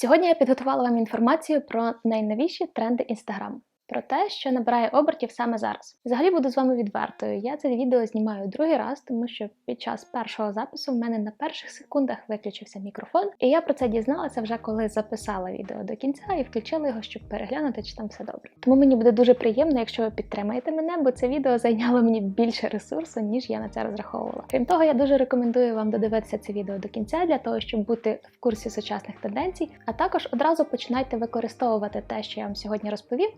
Сьогодні я підготувала вам інформацію про найновіші тренди Інстаграму. Про те, що набирає обертів саме зараз. Взагалі буду з вами відвертою. Я це відео знімаю другий раз, тому що під час першого запису в мене на перших секундах виключився мікрофон, і я про це дізналася вже коли записала відео до кінця і включила його, щоб переглянути, чи там все добре. Тому мені буде дуже приємно, якщо ви підтримаєте мене, бо це відео зайняло мені більше ресурсу, ніж я на це розраховувала. Крім того, я дуже рекомендую вам додивитися це відео до кінця для того, щоб бути в курсі сучасних тенденцій, а також одразу починайте використовувати те, що я вам сьогодні розповів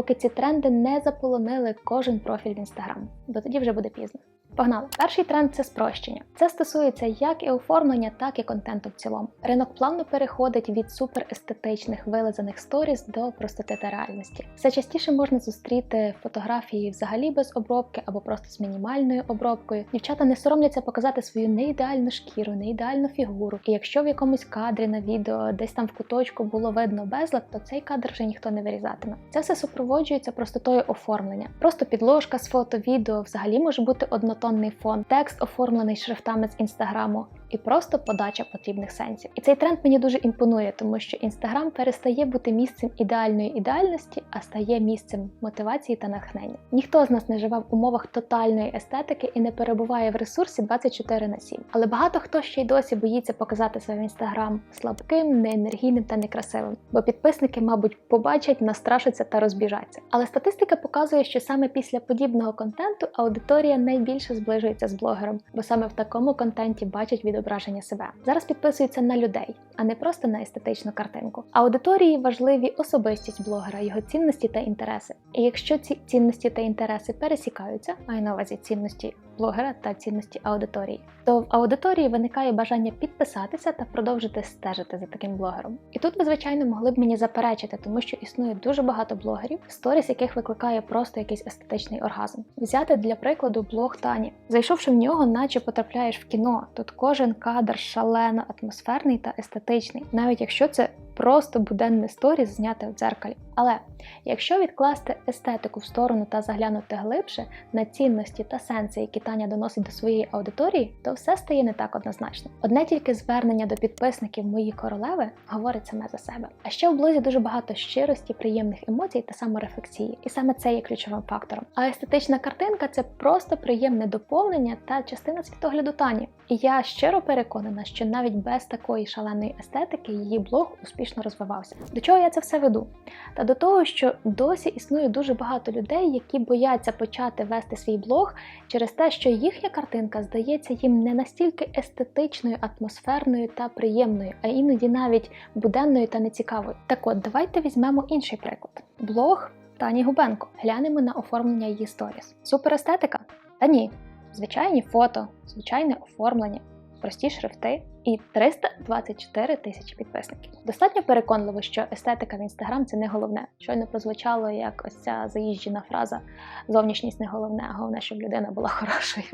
поки ці тренди не заполонили кожен профіль в інстаграм, бо тоді вже буде пізно. Погнали! Перший тренд це спрощення. Це стосується як і оформлення, так і контенту в цілому. Ринок плавно переходить від суперестетичних вилизаних сторіс до простоти та реальності. Все частіше можна зустріти фотографії взагалі без обробки або просто з мінімальною обробкою. Дівчата не соромляться показати свою неідеальну шкіру, неідеальну фігуру. І якщо в якомусь кадрі на відео десь там в куточку було видно безлад, то цей кадр вже ніхто не вирізатиме. Це все супроводжується простотою оформлення. Просто підложка з фото, відео взагалі може бути однотонною однотонний фон, текст оформлений шрифтами з інстаграму, і просто подача потрібних сенсів. І цей тренд мені дуже імпонує, тому що інстаграм перестає бути місцем ідеальної ідеальності, а стає місцем мотивації та натхнення. Ніхто з нас не живе в умовах тотальної естетики і не перебуває в ресурсі 24 на 7. Але багато хто ще й досі боїться показати свій інстаграм слабким, неенергійним та некрасивим, бо підписники, мабуть, побачать, настрашаться та розбіжаться. Але статистика показує, що саме після подібного контенту аудиторія найбільше зближується з блогером, бо саме в такому контенті бачать від відображення себе. Зараз підписуються на людей, а не просто на естетичну картинку. Аудиторії важливі особистість блогера, його цінності та інтереси. І якщо ці цінності та інтереси пересікаються, маю на увазі цінності блогера та цінності аудиторії, то в аудиторії виникає бажання підписатися та продовжити стежити за таким блогером. І тут ви, звичайно, могли б мені заперечити, тому що існує дуже багато блогерів, сторіс яких викликає просто якийсь естетичний оргазм. Взяти для прикладу блог Тані. Зайшовши в нього, наче потрапляєш в кіно. Тут кожен кадр шалено атмосферний та естетичний, навіть якщо це просто буденне сторіс зняти в дзеркалі. Але якщо відкласти естетику в сторону та заглянути глибше на цінності та сенси, які Таня доносить до своєї аудиторії, то все стає не так однозначно. Одне тільки звернення до підписників мої королеви говорить саме за себе. А ще в блозі дуже багато щирості, приємних емоцій та саморефлексії, і саме це є ключовим фактором. А естетична картинка це просто приємне доповнення та частина світогляду Тані. І я щиро переконана, що навіть без такої шаленої естетики її блог успішно розвивався. До чого я це все веду? Та до того, що досі існує дуже багато людей, які бояться почати вести свій блог через те, що їхня картинка здається їм не настільки естетичною, атмосферною та приємною, а іноді навіть буденною та нецікавою. Так от, давайте візьмемо інший приклад: блог Тані Губенко. Глянемо на оформлення її сторіс. Суперестетика? Та ні. Звичайні фото, звичайне оформлення, прості шрифти і 324 тисячі підписників. Достатньо переконливо, що естетика в інстаграм це не головне. Щойно прозвучало як ось ця заїжджена фраза зовнішність не головне, а головне, щоб людина була хорошою.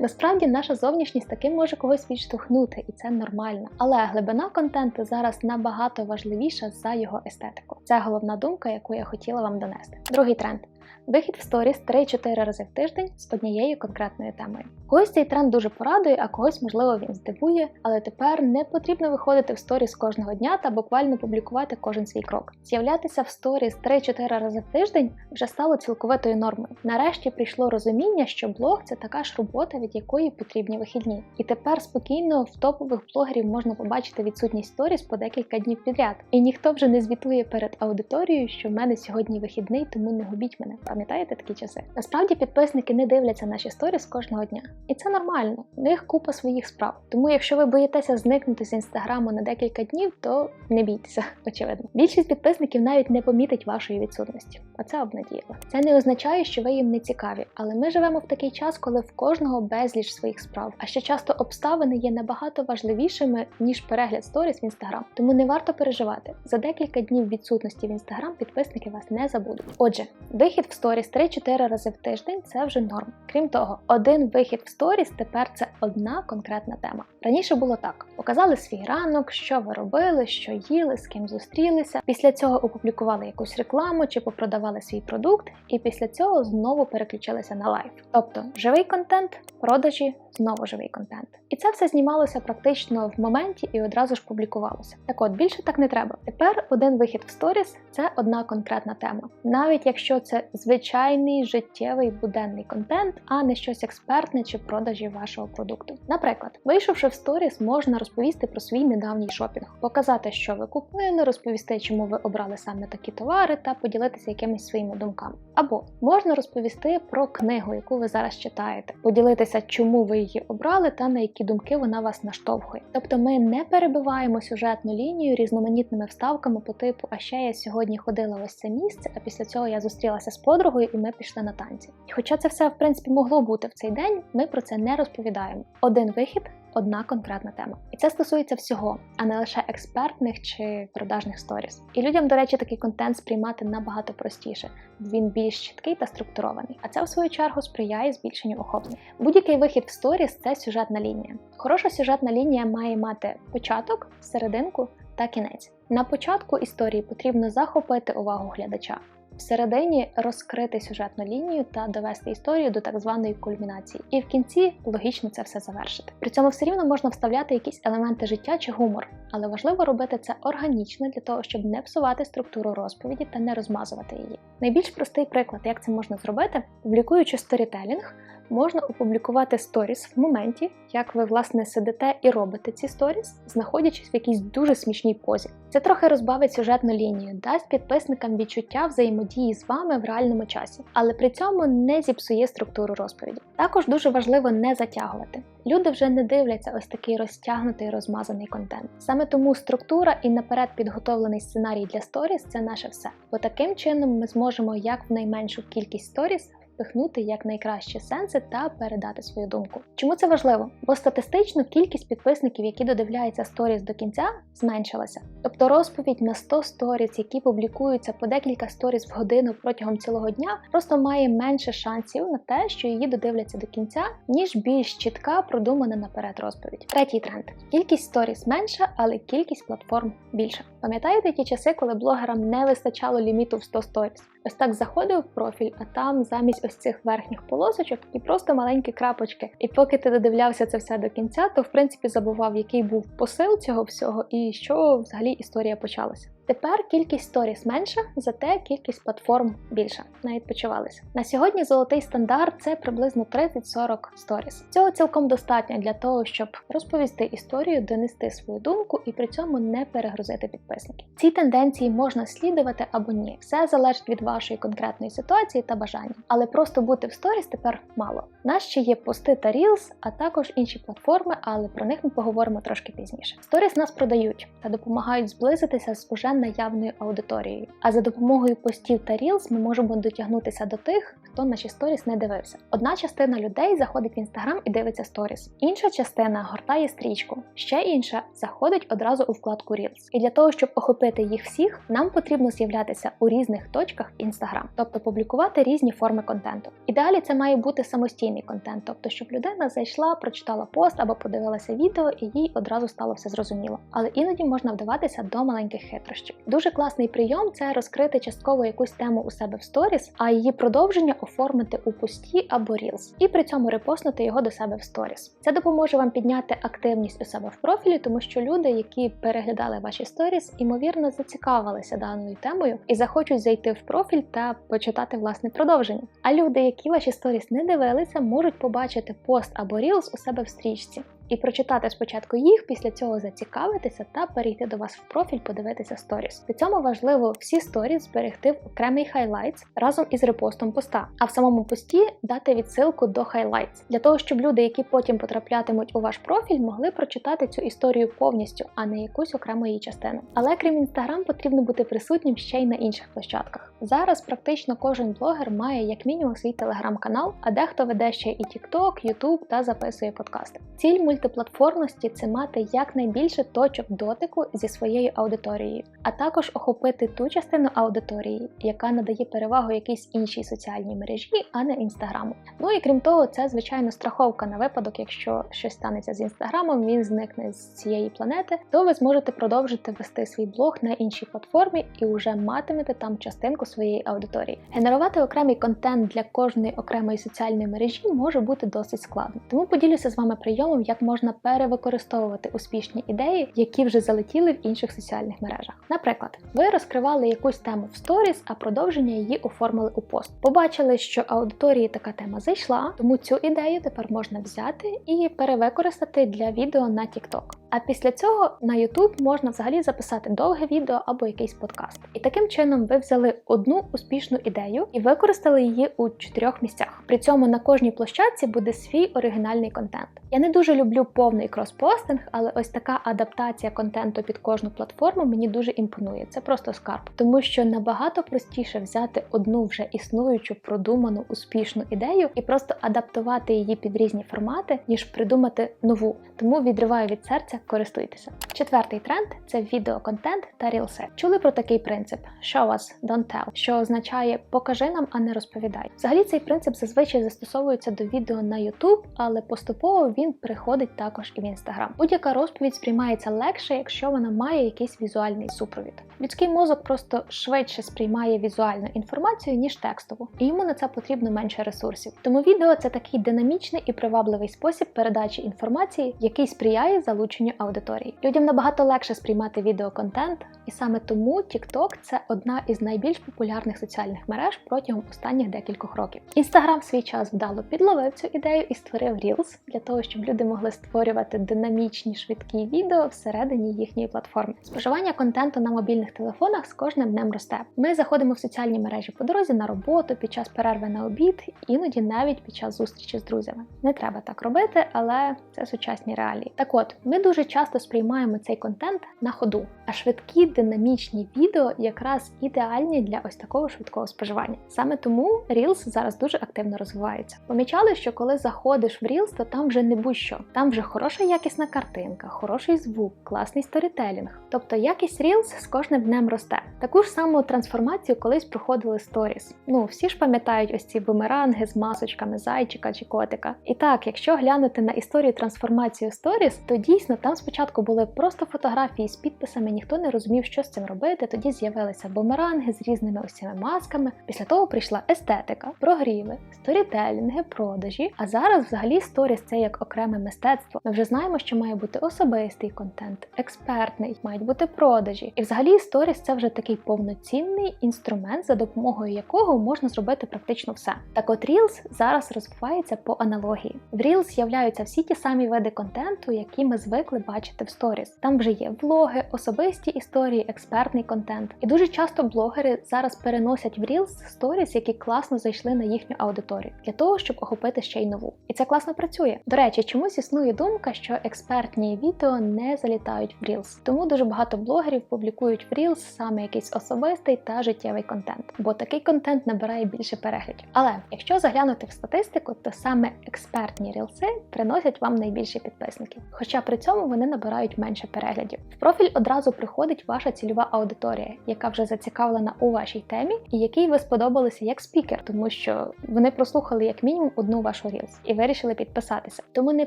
Насправді, наша зовнішність таким може когось відштовхнути, і це нормально. Але глибина контенту зараз набагато важливіша за його естетику. Це головна думка, яку я хотіла вам донести. Другий тренд. Вихід в сторіс 3-4 рази в тиждень з однією конкретною темою. Когось цей тренд дуже порадує, а когось, можливо, він здивує, але тепер не потрібно виходити в сторіс кожного дня та буквально публікувати кожен свій крок. З'являтися в сторіс 3-4 рази в тиждень вже стало цілковитою нормою. Нарешті прийшло розуміння, що блог це така ж робота, від якої потрібні вихідні. І тепер спокійно в топових блогерів можна побачити відсутність сторіс по декілька днів підряд. І ніхто вже не звітує перед аудиторією, що в мене сьогодні вихідний, тому не губіть мене. Пам'ятаєте такі часи? Насправді підписники не дивляться наші сторіс кожного дня. І це нормально. У них купа своїх справ. Тому, якщо ви боїтеся зникнути з інстаграму на декілька днів, то не бійтеся, очевидно. Більшість підписників навіть не помітить вашої відсутності. Оце обнадіяло. Це не означає, що ви їм не цікаві, але ми живемо в такий час, коли в кожного безліч своїх справ. А ще часто обставини є набагато важливішими ніж перегляд сторіс в інстаграм. Тому не варто переживати. За декілька днів відсутності в інстаграм підписники вас не забудуть. Отже, вихід в сторіс 3-4 рази в тиждень це вже норм. Крім того, один вихід в сторіс тепер це одна конкретна тема. Раніше було так: показали свій ранок, що ви робили, що їли, з ким зустрілися. Після цього опублікували якусь рекламу чи попродавали свій продукт, і після цього знову переключилися на лайф. Тобто живий контент, продажі, знову живий контент. І це все знімалося практично в моменті і одразу ж публікувалося. Так от більше так не треба. Тепер один вихід в сторіс це одна конкретна тема, навіть якщо це звичайний життєвий буденний контент, а не щось експертне чи продажі вашого продукту. Наприклад, вийшовши в сторіс, можна розповісти про свій недавній шопінг, показати, що ви купили, розповісти, чому ви обрали саме такі товари, та поділитися якимись своїми думками. Або можна розповісти про книгу, яку ви зараз читаєте, поділитися, чому ви її обрали та на які думки вона вас наштовхує. Тобто ми не перебиваємо сюжетну лінію різноманітними вставками по типу А ще я сьогодні ходила ось це місце, а після цього я зустрілася з подругою і ми пішли на танці. Хоча це все в принципі могло бути в цей день, ми про це не розповідаємо. Один вихід. Одна конкретна тема, і це стосується всього, а не лише експертних чи продажних сторіс. І людям, до речі, такий контент сприймати набагато простіше. Він більш чіткий та структурований. А це в свою чергу сприяє збільшенню охоплення. Будь-який вихід в сторіс це сюжетна лінія. Хороша сюжетна лінія має мати початок, серединку та кінець. На початку історії потрібно захопити увагу глядача. Всередині розкрити сюжетну лінію та довести історію до так званої кульмінації, і в кінці логічно це все завершити. При цьому все рівно можна вставляти якісь елементи життя чи гумор, але важливо робити це органічно для того, щоб не псувати структуру розповіді та не розмазувати її. Найбільш простий приклад, як це можна зробити, публікуючи сторітелінг, можна опублікувати сторіс в моменті, як ви власне сидите і робите ці сторіс, знаходячись в якійсь дуже смішній позі. Це трохи розбавить сюжетну лінію, дасть підписникам відчуття взаємодії з вами в реальному часі, але при цьому не зіпсує структуру розповіді. Також дуже важливо не затягувати. Люди вже не дивляться ось такий розтягнутий розмазаний контент. Саме тому структура і наперед підготовлений сценарій для сторіс це наше все. Бо таким чином ми зможемо як в найменшу кількість сторіс впихнути як найкращі сенси та передати свою думку. Чому це важливо? Бо статистично кількість підписників, які додивляються сторіс до кінця, зменшилася. Тобто розповідь на 100 сторіс, які публікуються по декілька сторіс в годину протягом цілого дня, просто має менше шансів на те, що її додивляться до кінця, ніж більш чітка, продумана наперед розповідь. Третій тренд: кількість сторіс менша, але кількість платформ більша. Пам'ятаєте ті часи, коли блогерам не вистачало ліміту в 100 сторіс? Ось так заходив в профіль, а там замість ось цих верхніх полосочок і просто маленькі крапочки. І поки ти додивлявся це все до кінця, то в принципі забував, який був посил цього всього і що взагалі історія почалася. Тепер кількість сторіс менша, зате кількість платформ більша. Навіть почувалися. На сьогодні золотий стандарт це приблизно 30-40 сторіс. Цього цілком достатньо для того, щоб розповісти історію, донести свою думку і при цьому не перегрузити підписників. Ці тенденції можна слідувати або ні. Все залежить від вашої конкретної ситуації та бажання. Але просто бути в сторіс тепер мало. Нас ще є пости та Reels, а також інші платформи, але про них ми поговоримо трошки пізніше. Сторіс нас продають та допомагають зблизитися з уже наявною аудиторією. А за допомогою постів та Reels ми можемо дотягнутися до тих, хто наші сторіс не дивився. Одна частина людей заходить в інстаграм і дивиться сторіс, інша частина гортає стрічку, ще інша заходить одразу у вкладку Reels. І для того, щоб охопити їх всіх, нам потрібно з'являтися у різних точках інстаграм, тобто публікувати різні форми контенту. Ідеалі це має бути самостійний контент, тобто щоб людина зайшла, прочитала пост або подивилася відео, і їй одразу стало все зрозуміло. Але іноді можна вдаватися до маленьких хитрощів. Дуже класний прийом це розкрити частково якусь тему у себе в сторіс, а її продовження оформити у пості або Reels, і при цьому репостнути його до себе в сторіс. Це допоможе вам підняти активність у себе в профілі, тому що люди, які переглядали ваші сторіс, ймовірно зацікавилися даною темою і захочуть зайти в профіль та почитати власне продовження. А люди, які ваші сторіс не дивилися, можуть побачити пост або Reels у себе в стрічці і прочитати спочатку їх, після цього зацікавитися та перейти до вас в профіль, подивитися сторіс. При цьому важливо всі сторіс зберегти в окремий хайлайтс разом із репостом поста, а в самому пості дати відсилку до хайлайтс, для того, щоб люди, які потім потраплятимуть у ваш профіль, могли прочитати цю історію повністю, а не якусь окрему її частину. Але крім інстаграм, потрібно бути присутнім ще й на інших площадках. Зараз практично кожен блогер має як мінімум свій телеграм-канал, а дехто веде ще і TikTok, YouTube та записує подкасти. Ціль мультиплатформності це мати якнайбільше точок дотику зі своєю аудиторією, а також охопити ту частину аудиторії, яка надає перевагу якійсь іншій соціальній мережі, а не інстаграму. Ну і крім того, це звичайно страховка на випадок, якщо щось станеться з інстаграмом, він зникне з цієї планети, то ви зможете продовжити вести свій блог на іншій платформі і вже матимете там частинку своєї аудиторії. Генерувати окремий контент для кожної окремої соціальної мережі може бути досить складно. Тому поділюся з вами прийомом, як можна перевикористовувати успішні ідеї, які вже залетіли в інших соціальних мережах. Наприклад, ви розкривали якусь тему в сторіс, а продовження її оформили у пост. Побачили, що аудиторії така тема зайшла, тому цю ідею тепер можна взяти і перевикористати для відео на TikTok. А після цього на YouTube можна взагалі записати довге відео або якийсь подкаст. І таким чином ви взяли одну успішну ідею і використали її у чотирьох місцях. При цьому на кожній площадці буде свій оригінальний контент. Я не дуже люблю повний кроспостинг, але ось така адаптація контенту під кожну платформу мені дуже імпонує. Це просто скарб, тому що набагато простіше взяти одну вже існуючу, продуману, успішну ідею і просто адаптувати її під різні формати, ніж придумати нову. Тому відриваю від серця, користуйтеся. Четвертий тренд це відеоконтент та рілси. Чули про такий принцип Show us, don't tell, що означає покажи нам, а не розповідай. Взагалі цей принцип зазвичай застосовується до відео на YouTube, але поступово він приходить також і в Instagram. Будь-яка розповідь сприймається легше, якщо вона має якийсь візуальний супровід. Людський мозок просто швидше сприймає візуальну інформацію, ніж текстову, і йому на це потрібно менше ресурсів. Тому відео це такий динамічний і привабливий спосіб передачі інформації, який сприяє залученню аудиторії. Людям набагато легше сприймати відеоконтент, і саме тому TikTok – це одна із найбільш популярних соціальних мереж протягом останніх декількох років. Інстаграм свій час вдало підловив цю ідею і створив Reels для того, щоб люди могли створювати динамічні швидкі відео всередині їхньої платформи. Споживання контенту на мобільних телефонах з кожним днем росте. Ми заходимо в соціальні мережі по дорозі на роботу, під час перерви на обід, іноді навіть під час зустрічі з друзями. Не треба так робити, але це сучасні реалії. Так от, ми дуже часто сприймаємо цей контент на ходу, а швидкі динамічні відео якраз ідеальні для ось такого швидкого споживання. Саме тому Reels зараз дуже активно розвивається. Помічали, що коли заходиш в Reels, то там вже не будь-що. Там вже хороша якісна картинка, хороший звук, класний сторітелінг. Тобто якість Reels з кожним днем росте. Таку ж саму трансформацію колись проходили сторіс. Ну всі ж пам'ятають ось ці бумеранги з масочками зайчика чи котика. І так, якщо глянути на історію трансформації сторіс, то дійсно там спочатку були просто фотографії з підписами, ніхто не розумів, що з цим робити. Тоді з'явилися бумеранги з різними цими масками. Після того прийшла естетика, прогріви, сторітелінги, продажі. А зараз взагалі сторіс це як окреме мистецтво. Ми вже знаємо, що має бути особистий контент, експертний, мають бути продажі. І взагалі сторіс це вже такий повноцінний інструмент, за допомогою якого можна зробити практично все. Так от Reels зараз розвивається по аналогії. В Reels з'являються всі ті самі види контенту, які ми звикли бачити в сторіс. Там вже є влоги, особисті історії, експертний контент. І дуже часто блогери зараз переносять в Reels сторіс, які класно зайшли на їхню аудиторію, для того, щоб охопити ще й нову. І це класно працює. До речі, чомусь існує думка, що експертні відео не залітають в Reels. Тому дуже багато блогерів публікують в Reels саме якийсь особистий та життєвий контент, бо такий контент набирає більше переглядів. Але якщо заглянути в статистику, то саме експертні рілси приносять вам найбільше підписників, хоча при цьому вони набирають менше переглядів. В профіль одразу приходить ваша цільова аудиторія, яка вже зацікавлена у вашій темі, і якій ви сподобалися як спікер, тому що вони прослухали як мінімум одну вашу рілс і вирішили підписатися. Тому не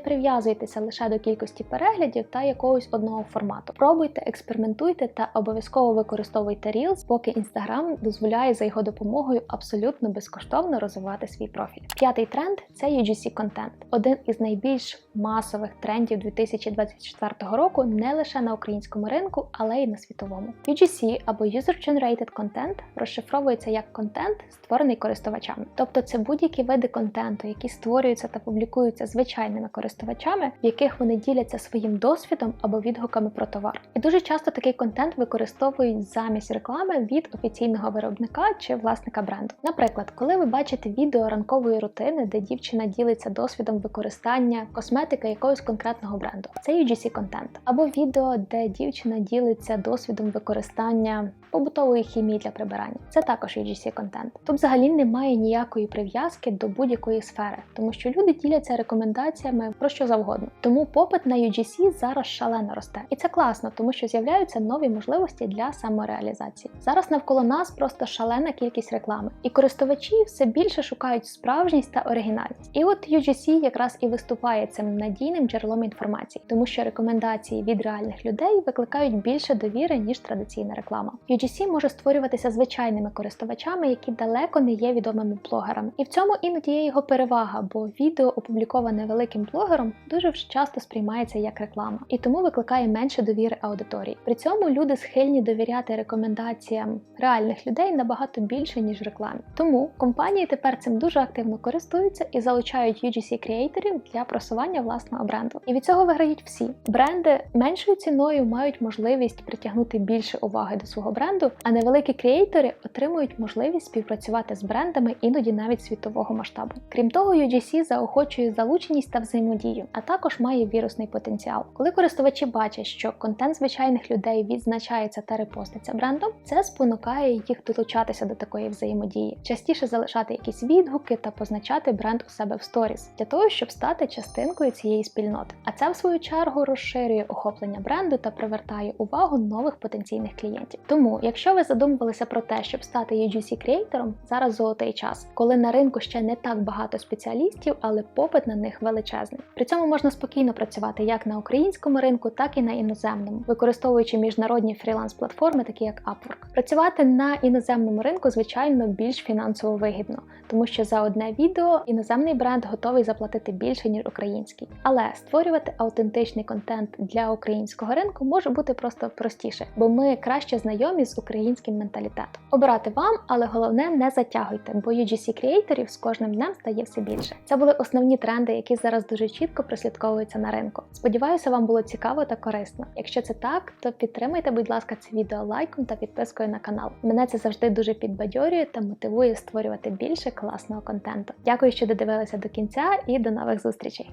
прив'язуйтеся лише до кількості переглядів та якогось одного формату. Пробуйте, експериментуйте та обов'язково використовуйте Reels, поки Instagram дозволяє за його допомогою абсолютно безкоштовно розвивати свій профіль. П'ятий тренд це UGC контент, один із найбільш масових трендів 2024 року не лише на українському ринку, але й на світовому. UGC або User Generated Content розшифровується як контент, створений користувачами. Тобто це будь-які види контенту, які створюються та публікуються звичайними користувачами, в яких вони діляться своїм досвідом або відгуками про товар. І дуже часто такий контент використовують замість реклами від офіційного виробника чи власника бренду. Наприклад, коли ви бачите відео ранкової рутини, де дівчина ділиться досвідом використання косметики якогось конкретного бренду. Це UGC контент або відео, де дівчина ділиться досвідом використання побутової хімії для прибирання. Це також UGC контент. Тут взагалі немає ніякої прив'язки до будь-якої сфери, тому що люди діляться рекомендаціями про що завгодно. Тому попит на UGC зараз шалено росте, і це класно, тому що з'являються нові можливості для самореалізації. Зараз навколо нас просто шалена кількість реклами, і користувачі все більше шукають справжність та оригінальність. І от UGC якраз і виступає цим надійним джерелом інформації, тому що рекомендації від реальних людей викликають більше довіри ніж традиційна реклама. UGC може створюватися звичайними користувачами, які далеко не є відомими блогерами. І в цьому іноді є його перевага, бо відео, опубліковане великим блогером, дуже часто сприймається як реклама і тому викликає менше довіри аудиторії. При цьому люди схильні довіряти рекомендаціям реальних людей набагато більше ніж рекламі. Тому компанії тепер цим дуже активно користуються і залучають UGC креаторів для просування власного бренду. І від цього виграють всі бренди меншою ціною мають можливість притягнути більше уваги до свого бренду, а невеликі креатори отримують можливість співпрацювати з брендами іноді навіть світового масштабу. Крім того, UGC заохочує залученість та взаємодію, а також має вірусний потенціал. Коли користувачі бачать, що контент звичайних людей відзначається та репоститься брендом, це спонукає їх долучатися до такої взаємодії, частіше залишати якісь відгуки та позначати бренд у себе в сторіс для того, щоб стати частинкою цієї спільноти. А це в свою чергу розширює охоплення бренду та привертає увагу нових потенційних клієнтів. Тому, якщо ви задумувалися про те, щоб стати UGC креатором, зараз золотий час, коли на ринку ще не так багато спеціалістів, але попит на них величезний. При цьому можна спокійно працювати як на українському ринку, так і на іноземному, використовуючи міжнародні фріланс-платформи, такі як Upwork. Працювати на іноземному ринку, звичайно, більш фінансово вигідно, тому що за одне відео іноземний бренд готовий заплатити більше ніж український. Але створювати автентичний контент для українського ринку може бути просто простіше, бо ми краще знайомі з українським менталітетом. Обирати вам, але головне не затягуйте, бо UGC креаторів з кожним днем стає все більше. Це були основні тренди, які зараз дуже чітко прослідковуються на ринку. Сподіваюся, вам було цікаво та корисно. Якщо це так, то підтримайте, будь ласка, це відео лайком та підпискою на канал. Мене це завжди дуже підбадьорює та мотивує створювати більше класного контенту. Дякую, що додивилися до кінця, і до нових зустрічей!